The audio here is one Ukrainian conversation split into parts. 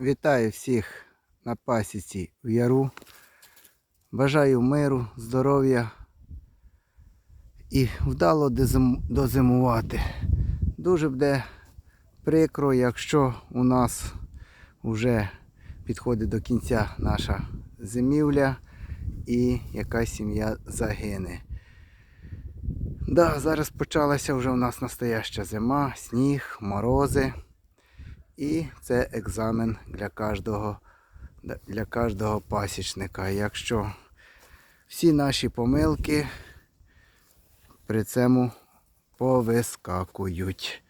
Вітаю всіх на пасіці в яру. Бажаю миру, здоров'я і вдало дозимувати. Дуже буде прикро, якщо у нас вже підходить до кінця наша зимівля і якась сім'я загине. Да, зараз почалася вже у нас настояща зима, сніг, морози. І це екзамен для кожного, для кожного пасічника. Якщо всі наші помилки при цьому повискакують.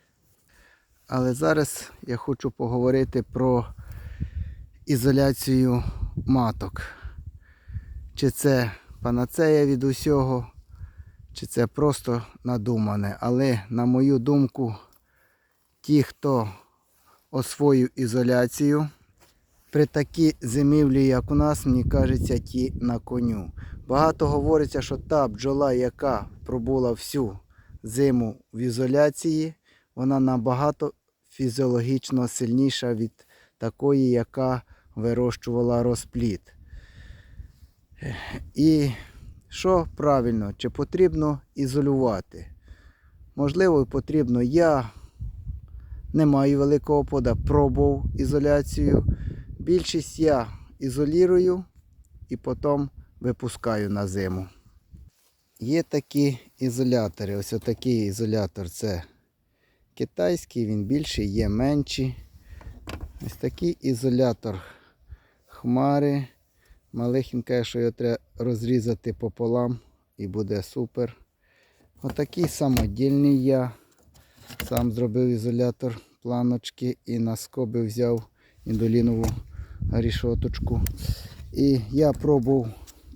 Але зараз я хочу поговорити про ізоляцію маток. Чи це панацея від усього, чи це просто надумане. Але, на мою думку, ті, хто освоїв ізоляцію. При такій зимівлі, як у нас, мені кажеться, ті на коню. Багато говориться, що та бджола, яка пробула всю зиму в ізоляції, вона набагато фізіологічно сильніша від такої, яка вирощувала розплід. І що правильно, чи потрібно ізолювати? Можливо, потрібно. Я не маю великого пода, пробував ізоляцію. Більшість я ізолірую і потім випускаю на зиму. Є такі ізолятори. Ось такий ізолятор це китайський, він більший, є менший. Ось такий ізолятор хмари. Малихенька, що його треба розрізати пополам і буде супер. Отакий самодільний я. Сам зробив ізолятор планочки і на скоби взяв індолінову рішоточку. І я пробував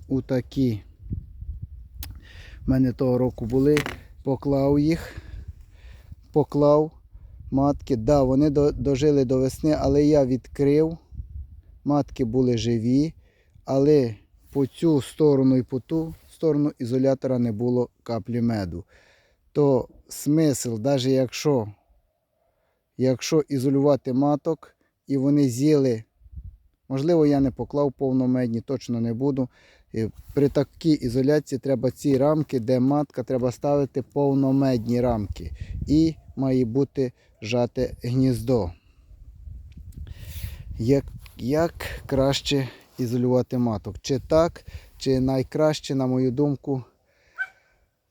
у такі. В мене того року були, поклав їх, поклав матки. Да, вони дожили до весни, але я відкрив. Матки були живі, але по цю сторону і по ту сторону ізолятора не було каплі меду то смисл, навіть якщо, якщо ізолювати маток і вони з'їли, можливо, я не поклав повномедні, точно не буду. При такій ізоляції треба ці рамки, де матка, треба ставити повномедні рамки. І має бути жате гніздо. Як, як краще ізолювати маток? Чи так, чи найкраще, на мою думку,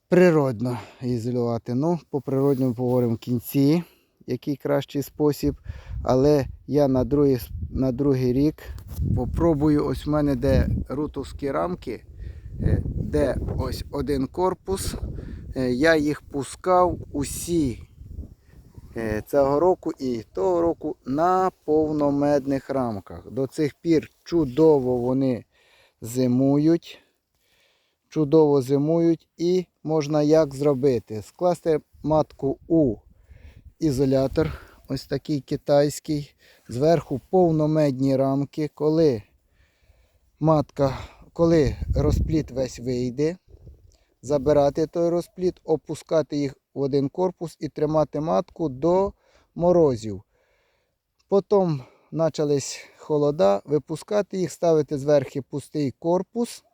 природно ізолювати. Ну, по природньому поговоримо в кінці, який кращий спосіб. Але я на другий, на другий рік попробую, ось в мене де рутовські рамки, е, де ось один корпус. Е, Я їх пускав усі е, цього року і того року на повномедних рамках. До цих пір чудово вони зимують чудово зимують і можна як зробити? Скласти матку у ізолятор, ось такий китайський, зверху повномедні рамки, коли матка, коли розпліт весь вийде, забирати той розпліт, опускати їх в один корпус і тримати матку до морозів. Потім почались холода, випускати їх, ставити зверху пустий корпус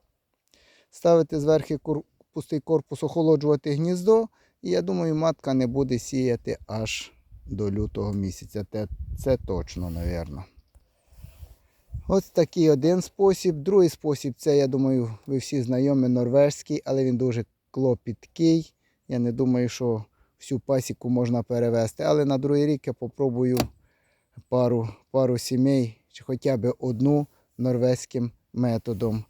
ставити зверху пустий корпус, охолоджувати гніздо. І я думаю, матка не буде сіяти аж до лютого місяця. Те- Це точно, мабуть. Ось такий один спосіб. Другий спосіб це, я думаю, ви всі знайомі, норвежський, але він дуже клопіткий. Я не думаю, що всю пасіку можна перевести. Але на другий рік я попробую пару, пару сімей, чи хоча б одну норвезьким методом.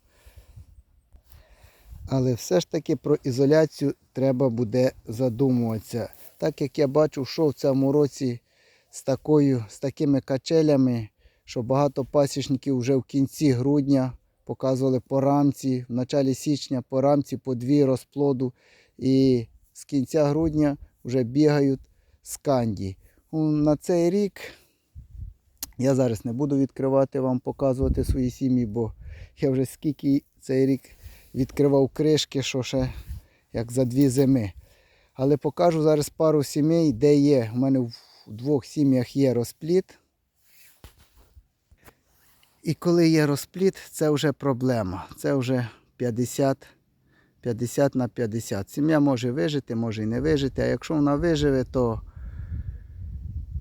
Але все ж таки про ізоляцію треба буде задумуватися. Так як я бачу, що в цьому році з, такою, з такими качелями, що багато пасічників вже в кінці грудня показували по рамці, в началі січня по рамці по дві розплоду. І з кінця грудня вже бігають з канді. Ну, На цей рік я зараз не буду відкривати вам, показувати свої сім'ї, бо я вже скільки цей рік відкривав кришки, що ще як за дві зими. Але покажу зараз пару сімей, де є. У мене в двох сім'ях є розпліт. І коли є розпліт, це вже проблема. Це вже 50, 50 на 50. Сім'я може вижити, може і не вижити. А якщо вона виживе, то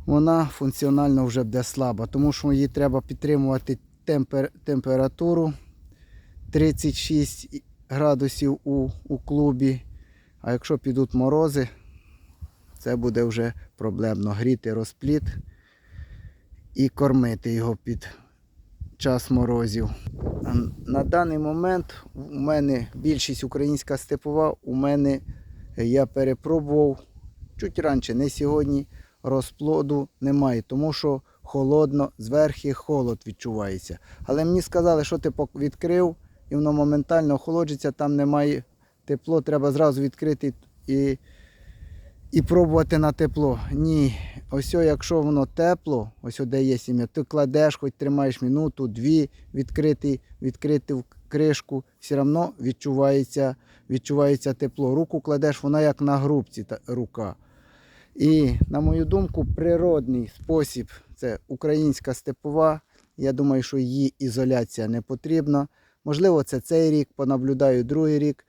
вона функціонально вже буде слаба, тому що їй треба підтримувати темпер, температуру 36 градусів у, у клубі. А якщо підуть морози, це буде вже проблемно. Гріти розпліт і кормити його під час морозів. На даний момент у мене більшість українська степова, у мене я перепробував чуть раніше, не сьогодні, розплоду немає, тому що холодно, зверху холод відчувається. Але мені сказали, що ти відкрив і воно моментально охолоджується, там немає тепло, треба зразу відкрити і, і пробувати на тепло. Ні, ось якщо воно тепло, ось де є сім'я, ти кладеш, хоч тримаєш минуту, дві, відкрити, відкрити кришку, все одно відчувається, відчувається тепло. Руку кладеш, вона як на грубці та, рука. І, на мою думку, природний спосіб це українська степова. Я думаю, що її ізоляція не потрібна. Можливо, це цей рік, понаблюдаю другий рік.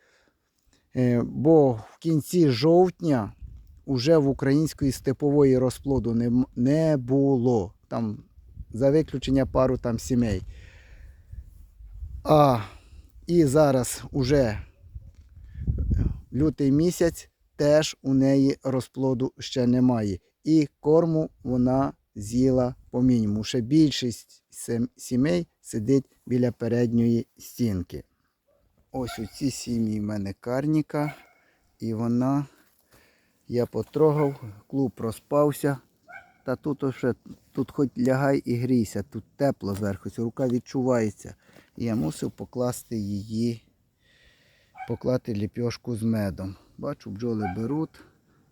Е, Бо в кінці жовтня вже в української степової розплоду не, було. Там за виключення пару там сімей. А і зараз уже лютий місяць теж у неї розплоду ще немає. І корму вона з'їла по мінімуму. Ще більшість сімей сидить біля передньої стінки. Ось у цій сім'ї в мене карніка, і вона, я потрогав, клуб розпався. Та тут ще, тут хоч лягай і грійся, тут тепло зверху, рука відчувається. І я мусив покласти її, поклати ліпьошку з медом. Бачу, бджоли беруть,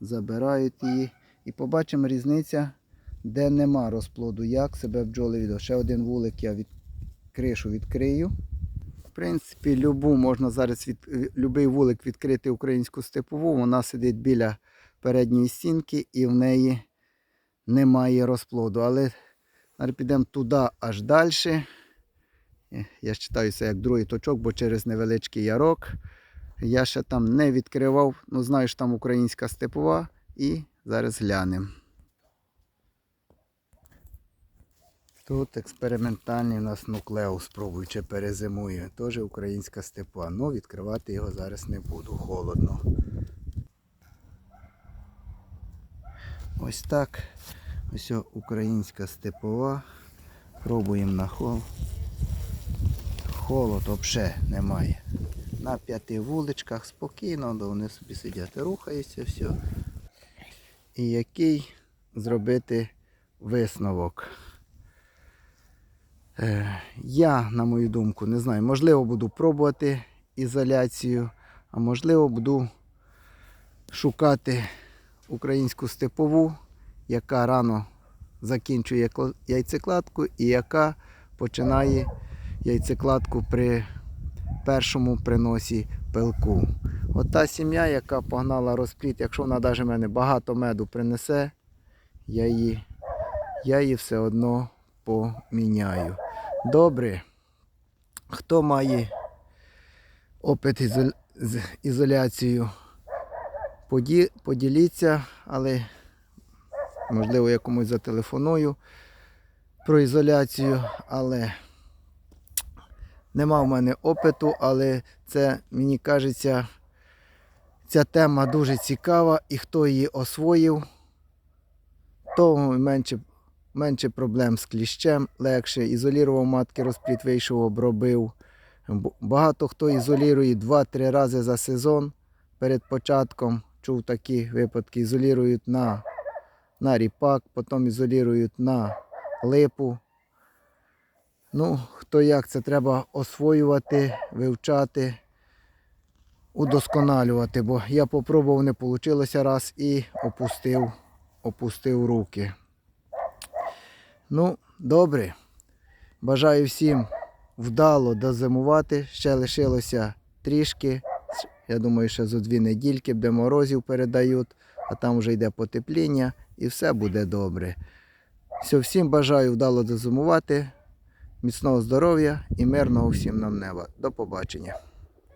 забирають її. І побачимо різниця, де нема розплоду, як себе бджоли відо. Ще один вулик я від кришу відкрию. В принципі, любу можна зараз від любий вулик відкрити українську степову. Вона сидить біля передньої стінки і в неї немає розплоду. Але зараз підемо туди аж далі. Я вважаю це як другий точок, бо через невеличкий ярок. Я ще там не відкривав. Ну, знаю, що там українська степова. І зараз глянемо. Тут експериментальний у нас нуклеус, спробую, чи перезимує. Теж українська степова. Ну, відкривати його зараз не буду, холодно. Ось так. Ось українська степова. Пробуємо на хол. Холод взагалі немає. На п'яти вуличках спокійно, вони собі сидять, рухаються, все. І який зробити висновок? Е, Я, на мою думку, не знаю, можливо, буду пробувати ізоляцію, а можливо, буду шукати українську степову, яка рано закінчує яйцекладку і яка починає яйцекладку при першому приносі пилку. От та сім'я, яка погнала розпліт, якщо вона навіть мене багато меду принесе, я її, я її все одно поміняю. Добре. Хто має опит з ізоляцією, поді- поділіться, але можливо я комусь зателефоную про ізоляцію, але нема в мене опиту, але це мені кажеться, ця тема дуже цікава і хто її освоїв, то менше, менше проблем з кліщем, легше. Ізолірував матки, розпліт вийшов, обробив. Багато хто ізолірує 2-3 рази за сезон перед початком. Чув такі випадки, ізолірують на, на ріпак, потім ізолірують на липу. Ну, хто як, це треба освоювати, вивчати, удосконалювати, бо я попробував, не вийшло раз і опустив, опустив руки. Ну, добре. Бажаю всім вдало дозимувати. Ще лишилося трішки. Я думаю, ще за дві недільки, де морозів передають, а там вже йде потепління і все буде добре. Все, всім бажаю вдало дозимувати. Міцного здоров'я і мирного всім нам неба. До побачення.